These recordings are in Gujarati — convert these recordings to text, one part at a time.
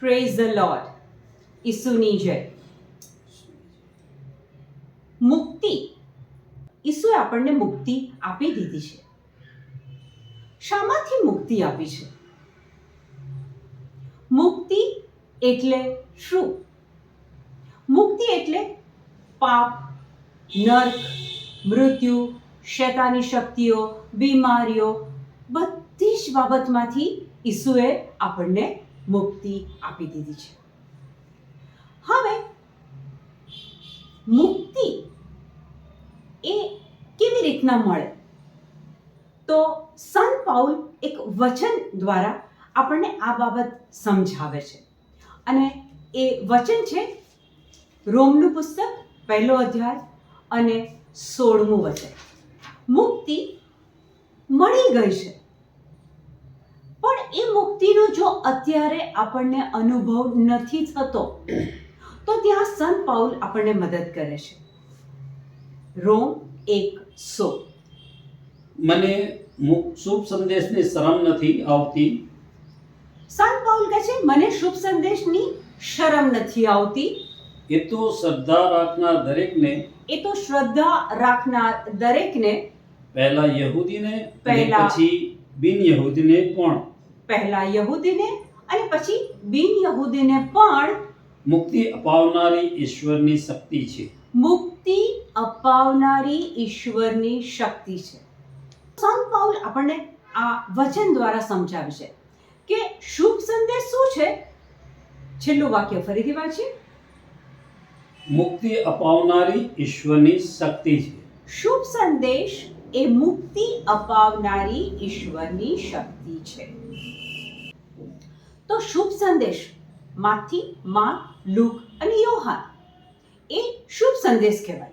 પ્રેઝ ધ લોર્ડ ઈસુની જય. મુક્તિ. ઈસુએ આપણને મુક્તિ આપી દીધી છે. શામાંથી મુક્તિ આપી છે? મુક્તિ એટલે શું? મુક્તિ એટલે પાપ, નર્ક, મૃત્યુ, શેતાની શક્તિઓ, બીમારીઓ, બધી જ બાબતમાંથી ઈસુએ આપણને મુક્તિ આપી દીધી છે. હવે, મુક્તિ એ કેવી રીતના મળે? તો સંત પાઉલ એક વચન દ્વારા આપણને આ બાબત સમજાવે છે. અને એ વચન છે, રોમનું પુસ્તક, પહેલો અધ્યાય અને સોળમું વચન. મુક્તિ મળી ગઈ છે. પણ એ મુક્તિનો જો અત્યારે આપણને અનુભવ નથી થતો તો ત્યાં સંત પાઉલ આપણને મદદ કરે છે. રોમ એક સો. મને શુભ સંદેશની શરમ નથી આવતી. સંત પાઉલ કહે છે મને શુભ સંદેશની શરમ નથી આવતી. એ તો શ્રદ્ધા રાખનાર દરેકને એ તો શ્રદ્ધા રાખનાર દરેકને પહેલા યહૂદીને પહેલા- પછી બિન યહૂદીને પણ. પહેલા યહૂદીને અને પછી બિન યહૂદીને પણ મુક્તિ અપાવનારી ઈશ્વરની શક્તિ છે. મુક્તિ અપાવનારી ઈશ્વરની શક્તિ છે. સંત પાઉલ આપણને આ વચન દ્વારા સમજાવે છે કે શુભ સંદેશ શું છે? છેલ્લું વાક્ય ફરીથી વાંચીએ. મુક્તિ અપાવનારી ઈશ્વરની શક્તિ છે. શુભ સંદેશ એ મુક્તિ અપાવનારી ઈશ્વરની શક્તિ છે. તો શુભ સંદેશ, માથી, માં, લુક અને યોહાન. એ શુભ સંદેશ કહેવાય.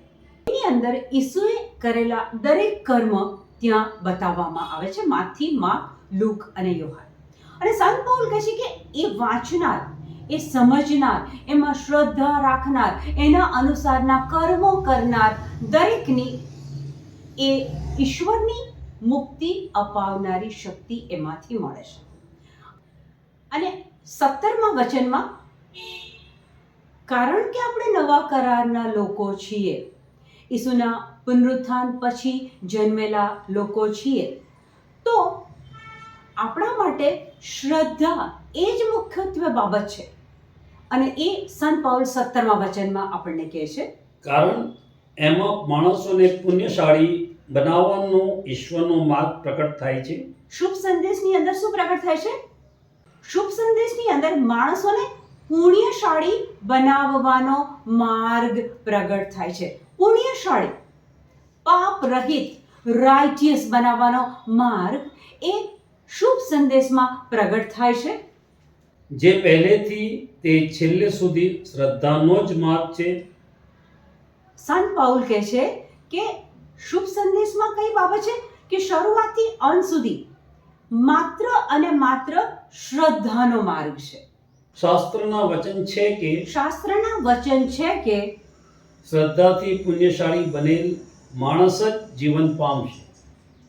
એની અંદર ઈસુએ કરેલા દરેક કર્મ ત્યાં બતાવવામાં આવે છે, માથી, માં, લુક અને યોહાન. અને સંત પૌલ કહે છે કે એ વાંચનાર, એ સમજનાર, એમાં શ્રદ્ધા રાખનાર, એના અનુસારના કર્મો કરનાર દરેકની એ ઈશ્વરની મુક્તિ અપાવનારી શક્તિ એમાંથી મળે છે. અને સત્તરમા વચનમાં, કારણ કે આપણે નવા કરારના લોકો છીએ, ઈસુના પુનરુત્થાન પછી જન્મેલા લોકો છીએ, તો આપણા માટે શ્રદ્ધા એ જ મુખ્યત્વે બાબત છે. અને એ સંત પાઉલ સત્તરમા વચનમાં આપણને કહે છે, કારણ એમાં માણસોને પુણ્યશાળી બનાવવાનો ઈશ્વરનો માર્ગ પ્રકટ થાય છે. શુભ સંદેશની અંદર શું પ્રગટ થાય છે? શુભ સંદેશની અંદર માણસોને પુણ્યશાળી બનાવવાનો માર્ગ પ્રગટ થાય છે. પુણ્યશાળી પાપ રહિત રાઇટિયસ બનાવવાનો માર્ગ એ શુભ સંદેશમાં પ્રગટ થાય છે. જે પહેલેથી તે છેલ્લે સુધી શ્રદ્ધાનો જ માર્ગ છે. સંત પાઉલ કહે છે કે શુભ સંદેશમાં કઈ બાબત છે? કે શરૂઆતથી અંત સુધી માત્ર અને માત્ર શ્રદ્ધાનો માર્ગ છે. શાસ્ત્રના વચન છે કે શાસ્ત્રના વચન છે કે શ્રદ્ધાથી પુણ્યશાળી બનેલ માણસ જ જીવન પામશે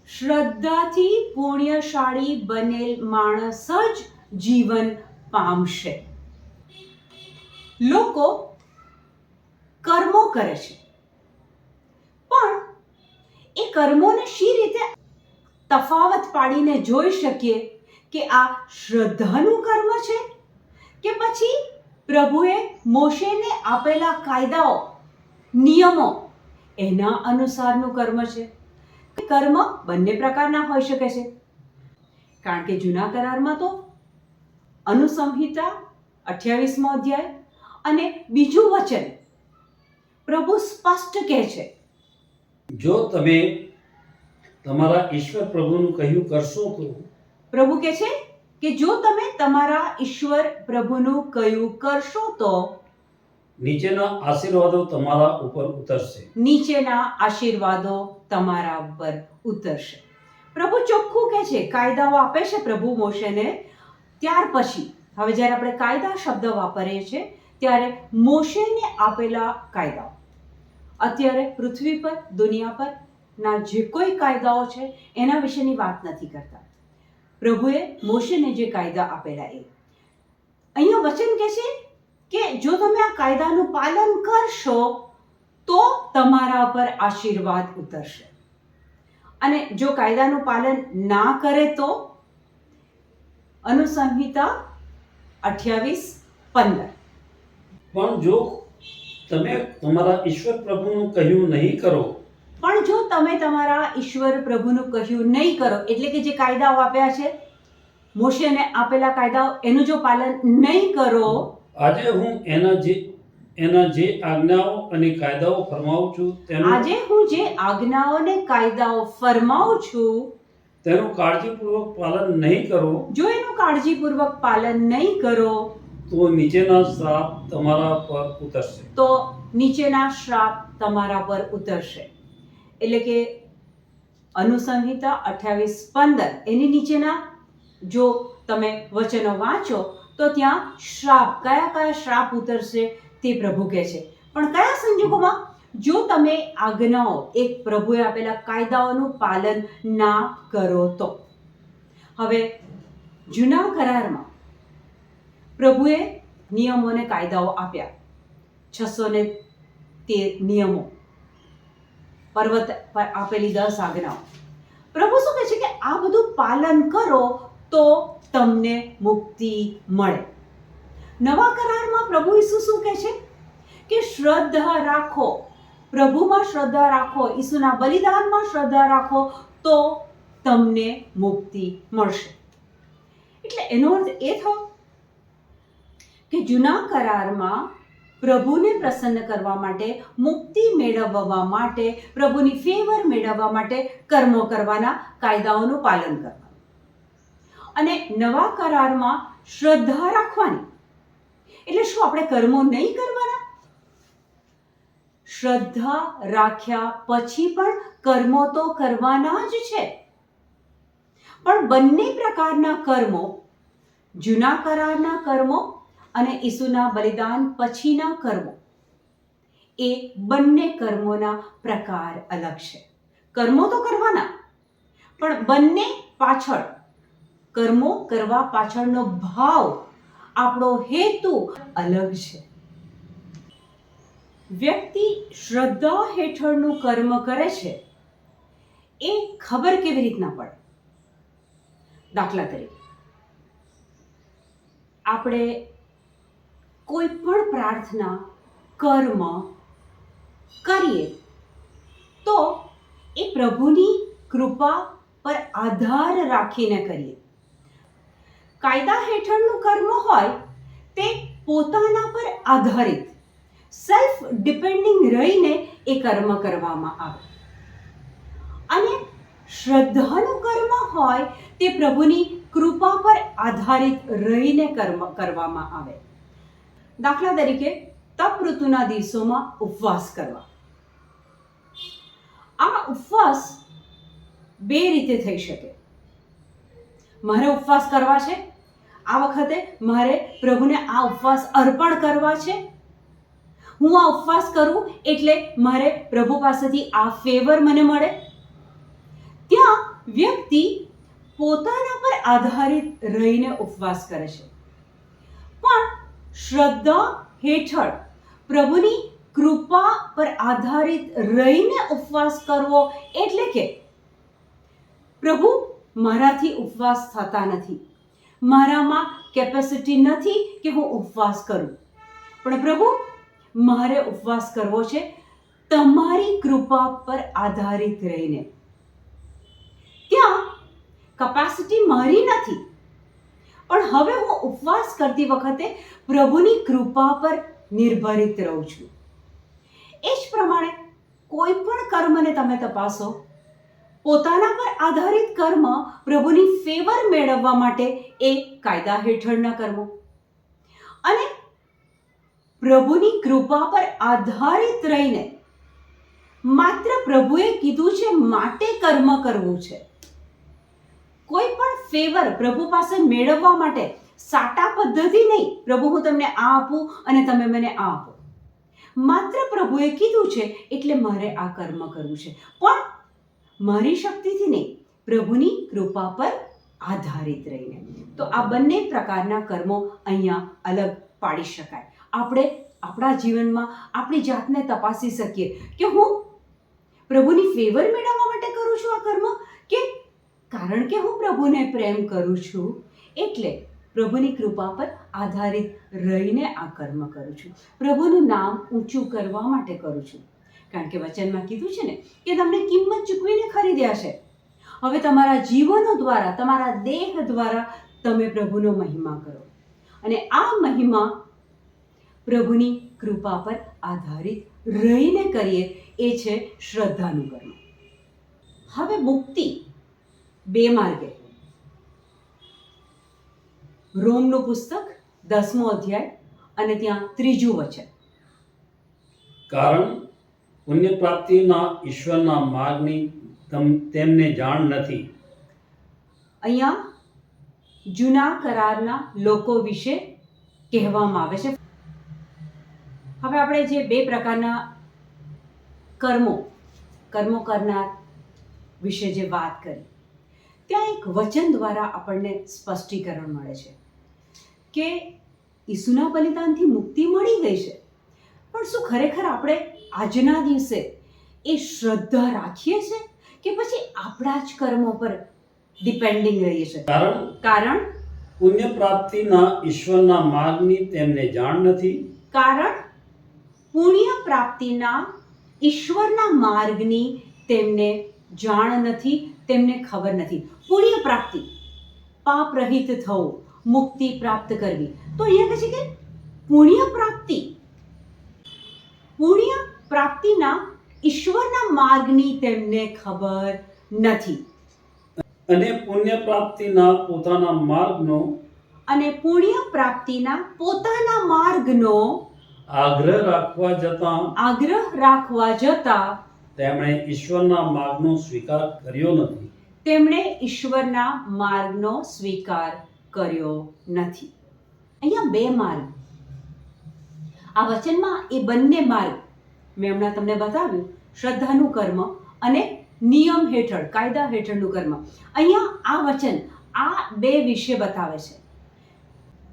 શ્રદ્ધાથી પુણ્યશાળી બનેલ માણસ જ જીવન પામશે લોકો કર્મો કરે છે. એ કર્મોને શી રીતે તફાવત પાડીને જોઈ શકીએ કે આ શ્રદ્ધાનું કર્મ છે? કે પછી પ્રભુએ મોશેને આપેલા કાયદાઓ, નિયમો એના અનુસારનું કર્મ છે? કર્મ બંને પ્રકારના હોઈ શકે છે? કારણ કે જૂના કરારમાં તો અનુસંહિતા અઠ્યાવીસમો અધ્યાય અને બીજું વચન પ્રભુ સ્પષ્ટ કહે છે જો તમે તમારા ઈશ્વર પ્રભુનું કહ્યું કરશો તો? પ્રભુ કહે છે કે જો તમે તમારા ઈશ્વર પ્રભુનું કહ્યું કરશો તો? નીચેના આશીર્વાદો તમારા ઉપર ઉતરશે. નીચેના આશીર્વાદો તમારા ઉપર ઉતરશે. પ્રભુ ચોખ્ખું કહે છે કાયદાઓ આપે છે પ્રભુ મોશેને. ત્યાર પછી હવે જ્યારે આપણે કાયદા શબ્દ વાપરીએ છીએ ત્યારે મોશેને આપેલા કાયદાઓ. અત્યારે પૃથ્વી પર, દુનિયા પર, ના જે કોઈ કાયદાઓ છે, એના વિશેની વાત નથી કરતા. પ્રભુએ મોશેને જે કાયદા આપેલા એ. અહીંયા વચન કહે છે કે જો તમે આ કાયદાનું પાલન કરશો, તો તમારા પર આશીર્વાદ ઉતરશે. અને જો કાયદાનું પાલન ના કરે તો? અનુસંહિતા અઠ્યાવીસ પંદર. પણ જો તમે તમારા ઈશ્વર પ્રભુનું કહ્યું નહીં કરો. પણ જો તમે તમારા ઈશ્વર પ્રભુનું કહ્યું નહીં કરો એટલે કે જે કાયદાઓ આપ્યા છે મોશેને આપેલા કાયદાઓ એનું જો પાલન નહીં કરો. આજે હું એના જે એના જે આજ્ઞાઓ અને કાયદાઓ ફરમાવું છું તેનું આજે હું જે આજ્ઞાઓ અને કાયદાઓ ફરમાવું છું તેનું કાળજીપૂર્વક પાલન નહીં કરો. જો એનું કાળજીપૂર્વક પાલન નહીં કરો તો નીચેના શ્રાપ તમારા પર ઉતરશે. તો નીચેના શ્રાપ તમારા પર ઉતરશે. એટલે કે અનુસંહિતા અઠ્યાવીસ પંદર એની નીચેના જો તમે વચનો વાંચો, તો ત્યાં શ્રાપ, કયા કયા શ્રાપ ઉતરશે તે પ્રભુ કહે છે. પણ કયા સંજોગોમાં? જો તમે આજ્ઞાઓ, એક પ્રભુએ આપેલા કાયદાઓનું પાલન ના કરો તો. હવે જૂના કરારમાં પ્રભુએ નિયમો અને કાયદાઓ આપ્યા. છસો ને તેર નિયમો. પર્વત પર આપેલી દસ આજ્ઞાઓ. પ્રભુ શું કહે છે કે આ બધું પાલન કરો તો તમને મુક્તિ મળે. નવા કરારમાં પ્રભુ ઈસુ શું કહે છે? કે શ્રદ્ધા રાખો. પ્રભુમાં શ્રદ્ધા રાખો, ઈસુના બલિદાનમાં શ્રદ્ધા રાખો તો તમને મુક્તિ મળશે. એટલે એનો અર્થ એ થયો કે જૂના કરારમાં પ્રભુને પ્રસન્ન કરવા માટે, મુક્તિ મેળવવા માટે, પ્રભુની ફેવર મેળવવા માટે કર્મો કરવાના કાયદાઓનું પાલન કરવાનું. અને નવા કરારમાં શ્રદ્ધા રાખવાની. એટલે શું આપણે કર્મો નહીં કરવાના? શ્રદ્ધા રાખ્યા પછી પણ કર્મો તો કરવાના જ છે. પણ બંને પ્રકારના કર્મો, જૂના કરારના કર્મો અને ઈસુના બલિદાન પછીના કર્મો. એ બંને કર્મોના પ્રકાર અલગ છે. કર્મો તો કરવાના, પણ બંને પાછળ, કર્મો કરવા પાછળનો ભાવ, આપણો હેતુ અલગ છે. વ્યક્તિ શ્રદ્ધા હેઠળનું કર્મ કરે છે, એ ખબર કેવી રીતના પડે? દાખલા તરીકે, આપણે કોઈ પણ પ્રાર્થના, કર્મ કરીએ, તો એ પ્રભુની કૃપા પર આધાર રાખીને કરીએ. કાયદા હેઠળનું કર્મ હોય તે પોતાના પર આધારિત સેલ્ફ ડિપેન્ડિંગ રહીને એ કર્મ કરવામાં આવે. અને શ્રદ્ધાનું કર્મ હોય તે પ્રભુની કૃપા પર આધારિત રહીને કર્મ કરવામાં આવે. દાખલા તરીકે તપ ઋતુના દિવસોમાં ઉપવાસ કરવા. આ ઉપવાસ બે રીતે થઈ શકે. મારે ઉપવાસ કરવા છે, આ વખતે મારે પ્રભુને આ ઉપવાસ અર્પણ કરવા છે. હું આ ઉપવાસ કરું એટલે મારે પ્રભુ પાસેથી આ ફેવર મને મળે. ત્યાં વ્યક્તિ પોતાના પર આધારિત રહીને ઉપવાસ કરે છે. પણ શ્રદ્ધા હેઠળ પ્રભુની કૃપા પર આધારિત રહીને ઉપવાસ કરવો એટલે કે પ્રભુ મારાથી ઉપવાસ થતા નથી. મારામાં કેપેસિટી નથી કે હું ઉપવાસ કરું. પણ પ્રભુ, મારે ઉપવાસ કરવો છે તમારી કૃપા પર આધારિત રહીને. ત્યાં કપાસિટી મારી નથી. પણ હવે હું ઉપવાસ કરતી વખતે પ્રભુની કૃપા પર નિર્ભરિત રહું છું. એ જ પ્રમાણે કોઈ પણ કર્મને તમે તપાસો, પોતાના પર આધારિત કર્મ પ્રભુની ફેવર મેળવવા માટે એ કાયદા હેઠળના કર્મો. અને પ્રભુની કૃપા પર આધારિત રહીને માત્ર પ્રભુએ કીધું છે, માટે કર્મ કરવું છે. કોઈ પણ ફેવર પ્રભુ પાસે મેળવવા માટે સાટા પદ્ધતિ નહીં. પ્રભુ, હું તમને આ આપું અને તમે મને આ આપો. માત્ર પ્રભુએ કીધું છે એટલે મારે આ કર્મ કરવું છે. પણ મારી શક્તિથી નહીં. પ્રભુની કૃપા પર આધારિત રહીને. તો આ બંને પ્રકારના કર્મો અહીંયા અલગ પાડી શકાય. આપણે આપણા જીવનમાં આપણી જાતને તપાસી શકીએ કે હું પ્રભુની ફેવર મેળવવા માટે કરું છું આ કર્મ કારણ કે હું પ્રભુને પ્રેમ કરું છું, એટલે પ્રભુની કૃપા પર આધારિત રહીને આ કર્મ કરું છું. પ્રભુનું નામ ઊંચું કરવા માટે કરું છું. કારણ કે વચનમાં કીધું છે ને કે તમને કિંમત ચૂકવીને ખરીદ્યા છે. હવે તમારા જીવનો દ્વારા, તમારા દેહ દ્વારા તમે પ્રભુનો મહિમા કરો. અને આ મહિમા પ્રભુની કૃપા પર આધારિત રહીને કરીએ, એ છે શ્રદ્ધાનું કર્મ. હવે મુક્તિ બે માર્ગે. રોમનું પુસ્તક દસમો અધ્યાય અને ત્યાં ત્રીજું વચન. કારણ પુણ્ય પ્રાપ્તિના ઈશ્વરના માર્ગની તેમને જાણ નથી. અહીંયા જૂના કરારના લોકો વિશે કહેવામાં આવે છે. હવે આપણે જે બે પ્રકારના કર્મો કર્મો કરનાર વિશે જે વાત કરી ત્યાં એક વચન દ્વારા આપણને સ્પષ્ટીકરણ મળે છે કે ઈસુના બલિદાનથી મુક્તિ મળી ગઈ છે. પણ શું ખરેખર આપણે આજના દિવસે એ શ્રદ્ધા રાખીએ છીએ કે પછી આપણા જ કર્મો પર ડિપેન્ડિંગ રહીએ છીએ? કારણ? કારણ? પુણ્ય પ્રાપ્તિના ઈશ્વરના માર્ગની તેમને જાણ નથી. કારણ? પુણ્ય પ્રાપ્તિના ઈશ્વરના માર્ગની તેમને જાણ નથી. તેમને ખબર નથી. પુણ્ય પ્રાપ્તિ. પાપ રહિત થવું મુક્તિ પ્રાપ્ત કરવી. તો અહીંયા કહે છે કે પુણ્ય પ્રાપ્તિ. પુણ્ય પ્રાપ્તિના ઈશ્વરના માર્ગની તેમને ખબર નથી. અને પુણ્ય પ્રાપ્તિના પોતાના માર્ગનો અને પુણ્ય પ્રાપ્તિના પોતાના માર્ગનો આગ્રહ રાખવા જતાં આગ્રહ રાખવા જતા તેમણે ઈશ્વરના માર્ગનો સ્વીકાર કર્યો નથી. તેમણે ઈશ્વરના માર્ગનો સ્વીકાર કર્યો નથી. અહીંયા બે માર્ગ. આ વચનમાં એ બંને માર્ગ મેં હમણાં તમને બતાવ્યું, શ્રદ્ધાનું કર્મ અને નિયમ હેઠળ, કાયદા હેઠળનું કર્મ. અહીંયા આ વચન, આ બે વિશે બતાવે છે.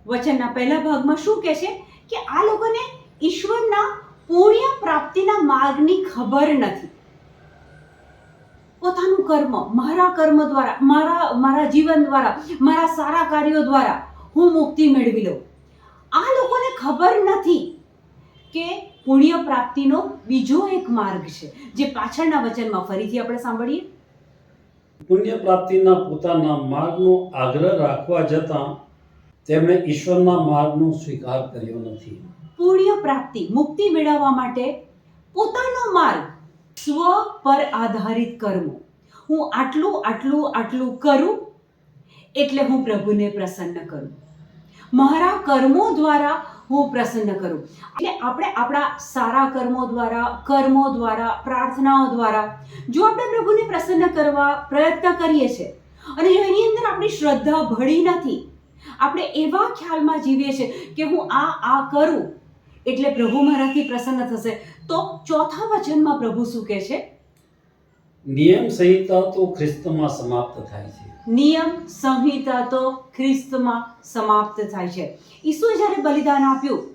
વચનના પહેલા ભાગમાં શું કહે છે કે આ લોકોને ઈશ્વરના પુણ્ય પ્રાપ્તિના માર્ગની ખબર નથી. પોતાનું કર્મ મારા કર્મ દ્વારા મારા મારા જીવન દ્વારા મારા સારા કાર્યો દ્વારા હું મુક્તિ મેળવી લઉં. આ લોકોને ખબર નથી કે પુણ્ય પ્રાપ્તિનો બીજો એક માર્ગ છે જે પાછળના વચનમાં ફરીથી આપણે સાંભળીએ. પુણ્ય પ્રાપ્તિના પોતાના માર્ગનો આગ્રહ રાખવા જતાં તેમણે ઈશ્વરના માર્ગનો સ્વીકાર કર્યો નથી. પુણ્ય પ્રાપ્તિ મુક્તિ મેળવવા માટે પોતાનો માર્ગ સ્વ પર આધારિત કર્મો. હું આટલું આટલું આટલું કરું એટલે હું પ્રભુને પ્રસન્ન કરું. મારા કર્મો દ્વારા હું પ્રસન્ન કરું. એટલે આપણે આપણા સારા કર્મો દ્વારા કર્મો દ્વારા, પ્રાર્થનાઓ દ્વારા જો આપણે પ્રભુને પ્રસન્ન કરવા પ્રયત્ન કરીએ છીએ અને જો એની અંદર આપણી શ્રદ્ધા ભળી નથી, આપણે એવા ખ્યાલમાં જીવીએ છીએ કે હું આ આ કરું એટલે પ્રભુ મારાથી પ્રસન્ન થશે. તો ચોથા વચનમાં પ્રભુ શું કહે છે? નિયમ સંહિતા તો ખ્રિસ્તમાં સમાપ્ત થાય છે. નિયમ સંહિતા તો ખ્રિસ્તમાં સમાપ્ત થાય છે. ઈસુએ જ્યારે બલિદાન આપ્યું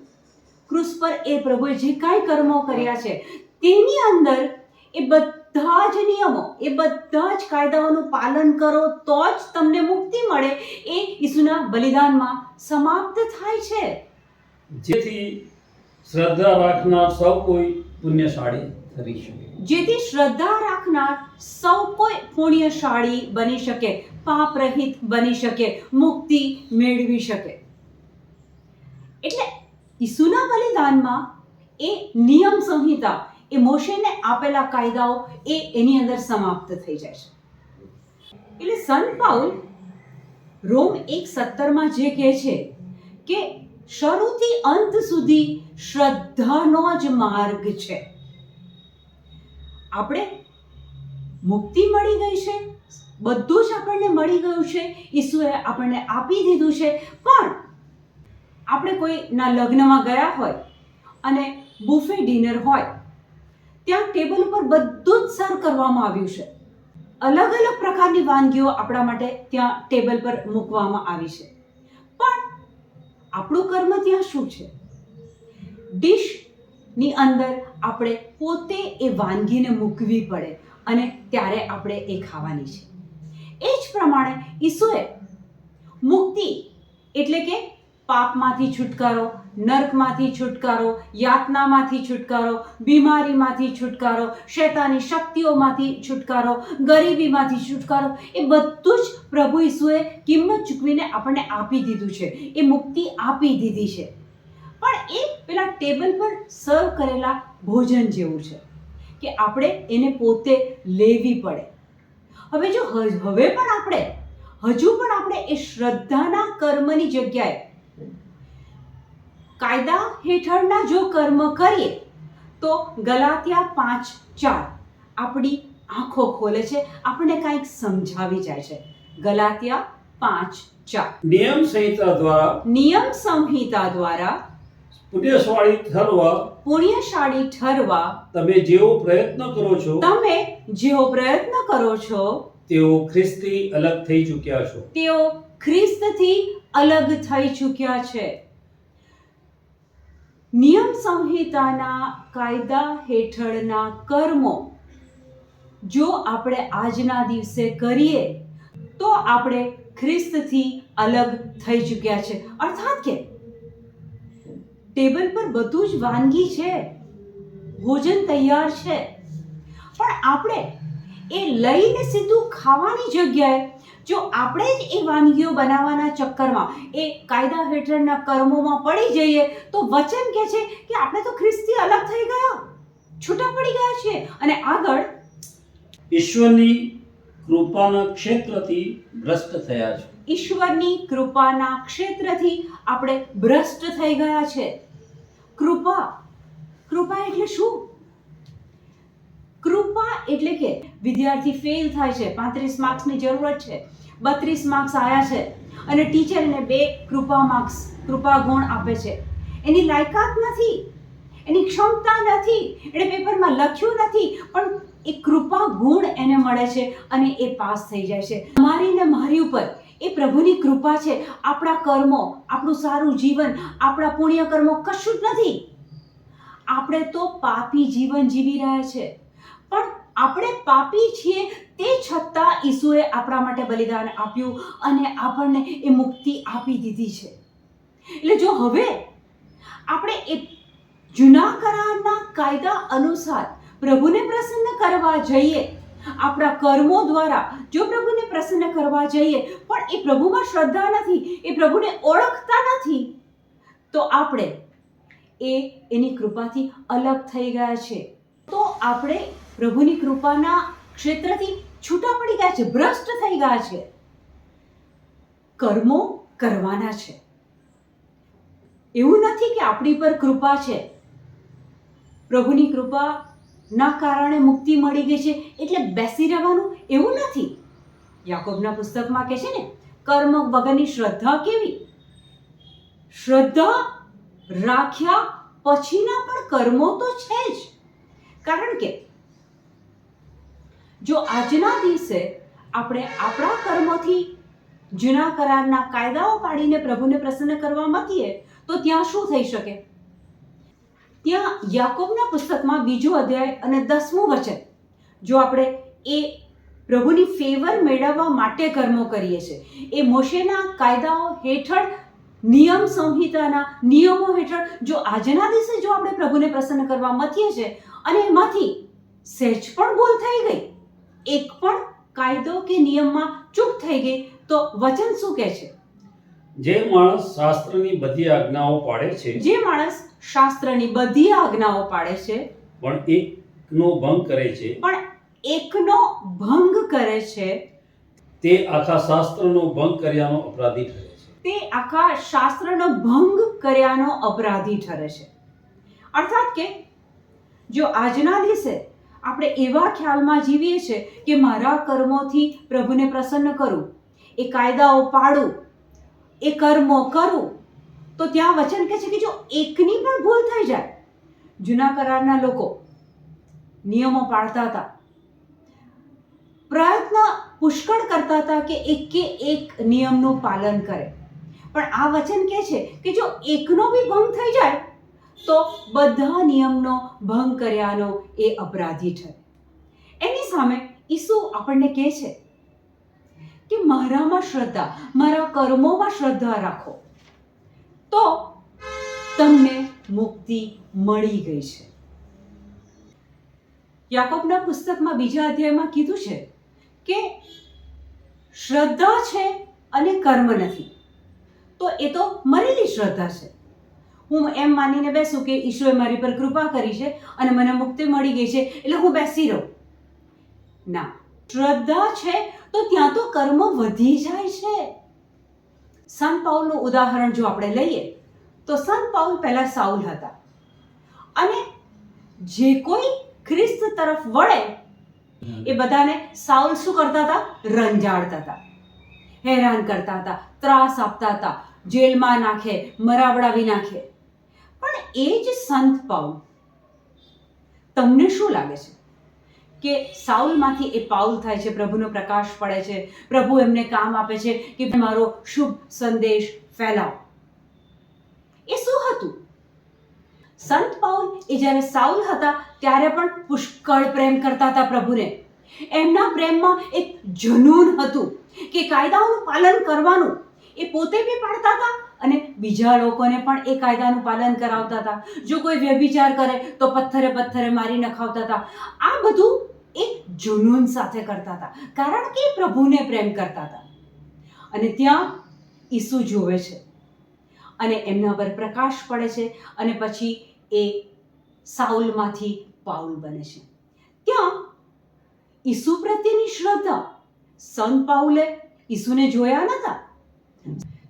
ક્રુસ પર એ પ્રભુએ જે કાંઈ કર્મો કર્યા છે તેની અંદર એ બધા જ નિયમો એ બધા જ કાયદાઓનું પાલન કરો તો જ તમને મુક્તિ મળે. એ ઈસુના બલિદાનમાં સમાપ્ત થાય છે. જેથી શ્રદ્ધા રાખનાર સૌ કોઈ પુણ્યશાળી થઈ શકે. જેથી શ્રદ્ધા રાખનાર સૌ કોઈ પુણ્યશાળી બની શકે પાપ રહિત બની શકે, મુક્તિ મેળવી શકે. એટલે ઈસુના બલિદાનમાં એ નિયમ સંહિતા, એ મોશેને આપેલા કાયદાઓ, એ એની અંદર સમાપ્ત થઈ જાય છે. એટલે સન પાઉલ રોમ એક સત્તરમાં જે કહે છે કે શરૂથી અંત સુધી શ્રદ્ધાનો જ માર્ગ છે. આપણે મુક્તિ મળી ગઈ છે. બધું જ આપણને મળી ગયું છે. ઈસુએ આપણને આપી દીધું છે. પણ આપણે કોઈના લગ્નમાં ગયા હોય અને બુફે ડિનર હોય, ત્યાં ટેબલ ઉપર બધું જ સર્વ કરવામાં આવ્યું છે. અલગ અલગ પ્રકારની વાનગીઓ આપણા માટે ત્યાં ટેબલ પર મૂકવામાં આવી છે. પણ આપણું કર્મ ત્યાં શું છે? ડિશની અંદર આપણે પોતે એ વાનગીને મૂકવી પડે અને ત્યારે આપણે એ ખાવાની છે. એ જ પ્રમાણે ઈસુએ મુક્તિ એટલે કે પાપમાંથી છુટકારો નર્કમાંથી છુટકારો, યાતનામાંથી છુટકારો, બીમારીમાંથી છુટકારો, શેતાની શક્તિઓમાંથી છુટકારો, ગરીબીમાંથી છુટકારો, એ બધું જ પ્રભુ ઈસુએ કિંમત ચૂકવીને આપણને આપી દીધું છે. એ મુક્તિ આપી દીધી છે. પણ એ પેલા ટેબલ પર સર્વ કરેલા ભોજન જેવું છે કે આપણે એને પોતે લેવી પડે. હવે જો હવે પણ આપણે, હજુ પણ આપણે એ શ્રદ્ધાના કર્મની જગ્યાએ કાયદા હેઠળના જો કર્મ કરીએ તો ગલાતિયા પાંચ ચાર આપણી આંખો ખોલે છે આપણને કાંઈક સમજાવી જાય છે. ગલાતિયા પાંચ ચાર. નિયમ સંહિતા દ્વારા નિયમ સંહિતા દ્વારા પુણ્યશાળી ઠરવા પુણ્યશાળી ઠરવા તમે જેવો પ્રયત્ન કરો છો તમે જેવો પ્રયત્ન કરો છો તેઓ ખ્રિસ્તી અલગ થઈ ચૂક્યા છો. તેઓ ખ્રિસ્તથી અલગ થઈ ચૂક્યા છે. નિયમ સંહિતાના કાયદા હેઠળના કર્મો જો આપણે આજના દિવસે કરીએ, તો આપણે ખ્રિસ્તથી અલગ થઈ ચૂક્યા છે. અર્થાત કે ટેબલ પર બધું જ વાનગી છે, ભોજન તૈયાર છે. પણ આપણે એ લઈને સીધું ખાવાની જગ્યાએ જો આપણે જ એ વાનગીઓ બનાવવાના ચક્કરમાં એ કાયદા હેઠળના કર્મોમાં પડી જઈએ તો વચન કહે છે કે આપણે તો ખ્રિસ્તી અલગ થઈ ગયા છૂટા પડી ગયા છીએ. અને આગળ ઈશ્વરની કૃપાના ક્ષેત્રથી ભ્રષ્ટ થયા છે. ઈશ્વરની કૃપાના ક્ષેત્રથી આપણે ભ્રષ્ટ થઈ ગયા છે. કૃપા કૃપા એટલે શું? કૃપા એટલે કે વિદ્યાર્થી ફેલ થાય છે પાંત્રીસ માર્ક્સની જરૂરત છે. બત્રીસ માર્ક્સ આવ્યા છે અને ટીચર એને બે કૃપા માર્ક્સ કૃપા ગુણ આપે છે. એની લાયકાત નથી, એની ક્ષમતા નથી એણે પેપરમાં લખ્યું નથી, પણ એ કૃપા ગુણ એને મળે છે અને એ પાસ થઈ જાય છે. મારી ને મારી ઉપર એ પ્રભુની કૃપા છે. આપણા કર્મો, આપણું સારું જીવન, આપણા પુણ્ય કર્મો કશું જ નથી. આપણે તો પાપી જીવન જીવી રહ્યા છે. પણ આપણે પાપી છીએ તે છતાં ઈસુએ આપણા માટે બલિદાન આપ્યું અને આપણને એ મુક્તિ આપી દીધી છે. એટલે જો હવે આપણે એ જૂના કરારના કાયદા અનુસાર પ્રભુને પ્રસન્ન કરવા જઈએ, આપણા કર્મો દ્વારા જો પ્રભુને પ્રસન્ન કરવા જઈએ, પણ એ પ્રભુમાં શ્રદ્ધા નથી, એ પ્રભુને ઓળખતા નથી, તો આપણે એ એની કૃપાથી અલગ થઈ ગયા છે. તો આપણે પ્રભુની કૃપાના ક્ષેત્રથી છૂટા પડી ગયા છે, ભ્રષ્ટ થઈ ગયા છે. કર્મો કરવાના છે. એવું નથી કે આપણી પર કૃપા છે. પ્રભુની કૃપા ના કારણે મુક્તિ મળી ગઈ છે, એટલે બેસી રહેવાનું એવું નથી. યાકોબના પુસ્તકમાં કહે છે ને, કર્મ વગરની શ્રદ્ધા કેવી? શ્રદ્ધા રાખ્યા પછીના પણ કર્મો તો છે જ. કારણ કે જો આજના દિવસે આપણે આપણા કર્મોથી જૂના કરારના કાયદાઓ પાડીને પ્રભુને પ્રસન્ન કરવા માંગીએ, તો ત્યાં શું થઈ શકે? ત્યાં યાકોબના પુસ્તકમાં બીજો અધ્યાય અને દસમું વચન. જો આપણે એ પ્રભુની ફેવર મેળવવા માટે કર્મો કરીએ છીએ, એ મોશેના કાયદાઓ હેઠળ, નિયમ સંહિતાના નિયમો હેઠળ, જો આજના દિવસે જો આપણે પ્રભુને પ્રસન્ન કરવા મથીએ છીએ, અને એમાંથી સહેજ પણ ભૂલ થઈ ગઈ એક પણ કાયદો કે નિયમમાં ચૂક થઈ ગઈ તો વચન શું કહે છે? જે માણસ શાસ્ત્રની બધી આજ્ઞાઓ પાડે છે જે માણસ શાસ્ત્રની બધી આજ્ઞાઓ પાડે છે પણ એકનો ભંગ કરે છે પણ એકનો ભંગ કરે છે તે આખા શાસ્ત્રનો ભંગ કર્યાનો અપરાધી ઠરે છે. તે આખા શાસ્ત્રનો ભંગ કર્યાનો અપરાધી ઠરે છે. અર્થાત કે જો આજના દિવસે આપણે એવા ખ્યાલમાં જીવીએ છીએ કે મારા કર્મોથી પ્રભુને પ્રસન્ન કરું, એ કાયદાઓ પાડું, એ કર્મો કરું, તો ત્યાં વચન કહે છે કે જો એકની પણ ભૂલ થઈ જાય, જૂના કરારના લોકો નિયમો પાળતા હતા, પ્રયત્ન પુષ્કળ કરતા હતા કે એકે એક નિયમનું પાલન કરે. પણ આ વચન કહે છે કે જો એકનો બી ભંગ થઈ જાય તો બધા નિયમનો ભંગ કર્યાનો એ અપરાધી છે. એની સામે ઈસુ આપણને કહે છે કે મારામાં શ્રદ્ધા, મારા કર્મોમાં શ્રદ્ધા રાખો. તો તમને મુક્તિ મળી ગઈ છે. યાકોબના પુસ્તકમાં બીજા અધ્યાયમાં કીધું છે કે શ્રદ્ધા છે અને કર્મ નથી. તો એ તો મરેલી શ્રદ્ધા છે. હું એમ માનીને બેસું કે ઈશ્વરે મારી પર કૃપા કરી છે અને મને મુક્તિ મળી ગઈ છે, એટલે હું બેસી રહું. ના, શ્રદ્ધા છે તો ત્યાં તો કર્મ વધી જાય છે. સંત પાઉલનું ઉદાહરણ જો આપણે લઈએ, તો સંત પાઉલ પહેલા સાઉલ હતા. અને જે કોઈ ખ્રિસ્ત તરફ વળે, એ બધાને સાઉલ શું કરતા હતા? રંજાડતા હતા. હેરાન કરતા હતા, ત્રાસ આપતા હતા, જેલમાં નાખે, મરાવડાવી નાખે. પણ એ જ સંત પાઉલ તમને શું લાગે છે? કે સાઉલમાંથી એ પાઉલ થાય છે, પ્રભુનો પ્રકાશ પડે છે, પ્રભુ એમને કામ આપે છે કે મારો શુભ સંદેશ ફેલાવો. એ શું હતું? સંત પાઉલ એ જ્યારે સાઉલ હતા ત્યારે પણ પુષ્કળ પ્રેમ કરતા હતા પ્રભુને. એમના પ્રેમમાં એક જનૂન હતું કે કાયદાઓનું પાલન કરવાનું એ પોતે બી પાડતા હતા અને બીજા લોકોને પણ એ કાયદાનું પાલન કરાવતા હતા. જો કોઈ વ્યભિચાર કરે તો પથ્થરે પથ્થરે મારી નખાવતા હતા. આ બધું એક જુનૂન સાથે કરતા હતા. કારણ કે પ્રભુને પ્રેમ કરતા હતા. અને ત્યાં ઈસુ જોવે છે. અને એમના પર પ્રકાશ પડે છે અને પછી એ સાઉલમાંથી પાઉલ બને છે. ત્યાં ઈસુ પ્રત્યેની શ્રદ્ધા. સંત પાઉલે ઈસુને જોયા નતા?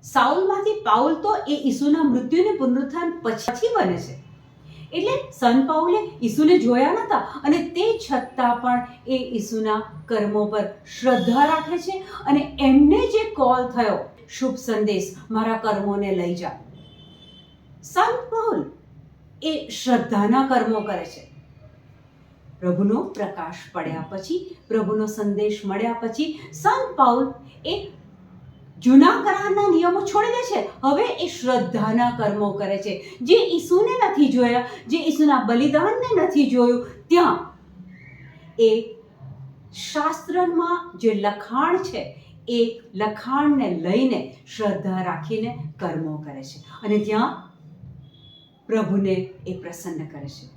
સાઉલમાંથી પાઉલ તો એ ઈસુના મૃત્યુને પુનરુત્થાન પછી બને છે. એટલે સન પાઉલે ઈસુને જોયા નહોતા અને તે છતાં પણ એ ઈસુના કર્મો પર શ્રદ્ધા રાખે છે અને એમને જે કોલ થયો, શુભ સંદેશ, મારા કર્મોને લઈ જા. સંત પાઉલ એ શ્રદ્ધાના કર્મો કરે છે. પ્રભુનો પ્રકાશ પડ્યા પછી, પ્રભુનો સંદેશ મળ્યા પછી સંત પાઉલ એ જૂના કરારના નિયમો છોડી દે છે. હવે એ શ્રદ્ધાના કર્મો કરે છે. જે ઈસુને નથી જોયા, જે ઈસુના બલિદાનને નથી જોયું, ત્યાં એ શાસ્ત્રમાં જે લખાણ છે, એ લખાણને લઈને શ્રદ્ધા રાખીને કર્મો કરે છે. અને ત્યાં પ્રભુને એ પ્રસન્ન કરે છે.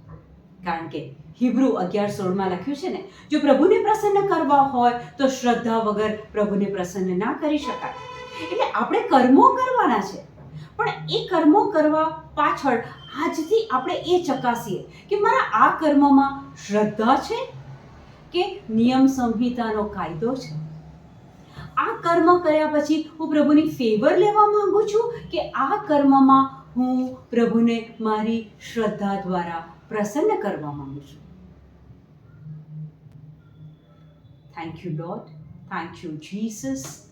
કારણ કે હિબ્રુ અગિયાર સોળમાં લખ્યું છે ને, જો પ્રભુને પ્રસન્ન કરવા હોય, તો શ્રદ્ધા વગર પ્રભુને પ્રસન્ન ના કરી શકાય. એટલે આપણે કર્મો કરવાના છે. પણ એ કર્મો કરવા પાછળ આજથી આપણે એ ચકાસીએ કે મારા આ કર્મમાં શ્રદ્ધા છે કે નિયમ સંહિતાનો કાયદો છે? આ કર્મ કર્યા પછી હું પ્રભુની ફેવર લેવા માંગુ છું કે આ કર્મમાં હું પ્રભુને મારી શ્રદ્ધા દ્વારા પ્રસન્ન કરવા માંગુ છું? Thank you lord thank you Jesus